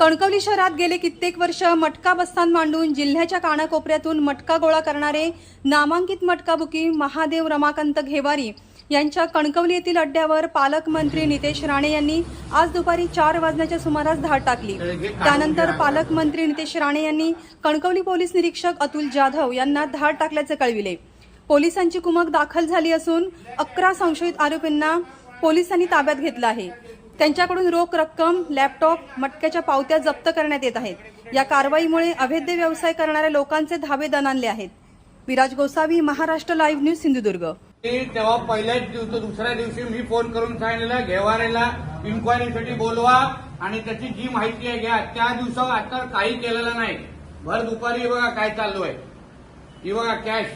कणकवली शहरात गेले कित्येक वर्ष मटका बस्तान मांडून जिल्ह्याच्या कानाकोपऱ्यातून मटका गोळा करणारे नामांकित मटका बुकी महादेव रमाकांत घेवारी यांच्या कणकवली येथील अड्ड्यावर पालकमंत्री नितेश राणे यांनी आज दुपारी चार वाजण्याच्या सुमारास धाड टाकली. त्यानंतर पालकमंत्री नितेश राणे यांनी कणकवली पोलीस निरीक्षक अतुल जाधव यांना धाड टाकल्याचे कळविले. पोलिसांची कुमक दाखल झाली असून अकरा संशयित आरोपींना पोलिसांनी ताब्यात घेतलं आहे. त्यांच्याकडून रोख रक्कम लॅपटॉप मटक्याच्या पावत्या जप्त करण्यात येत आहेत. या कारवाईमुळे अवैध व्यवसाय करणाऱ्या लोकांचे धावे दणानले आहेत. Viraj Gosavi Maharashtra live news Sindhudurg. तेव्हा पहिल्याच दिवशी दुसऱ्या दिवशी मी फोन करून सांगितलेला घेवारेला इन्क्वायरीसाठी बोलवा आणि त्याची जी माहिती आहे घ्या. त्या दिवसावर आता काही केलेलं नाही. भर दुपारी बघा काय चालू आहे ही बघा कॅश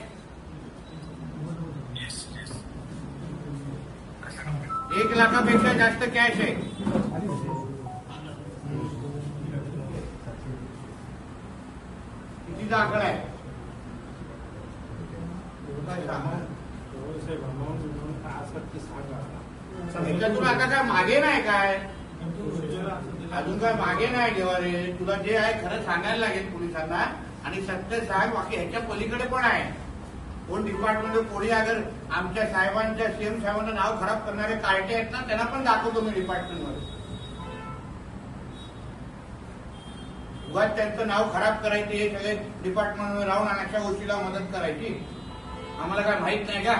एक लाखापेक्षा जास्त कॅश आहे. कितीचा आकडा आहे? काय आता काय मागे नाही काय? अजून काय मागे नाही देवारे? तुला जे आहे खरं सांगायला लागेल पोलिसांना. आणि सत्य साहेब बाकी ह्याच्या पलीकडे पण आहे. कोण डिपार्टमेंट कोणी अगर आमच्या साहेबांच्या सीएम साहेबांना नाव खराब करणारे कार्टे आहेत ना त्यांना पण दाखवतो मी डिपार्टमेंटमध्ये उगाच त्यांचं नाव खराब करायचे हे सगळे डिपार्टमेंटमध्ये राहून अशा गोष्टीला मदत करायची. आम्हाला काय माहीत नाही का?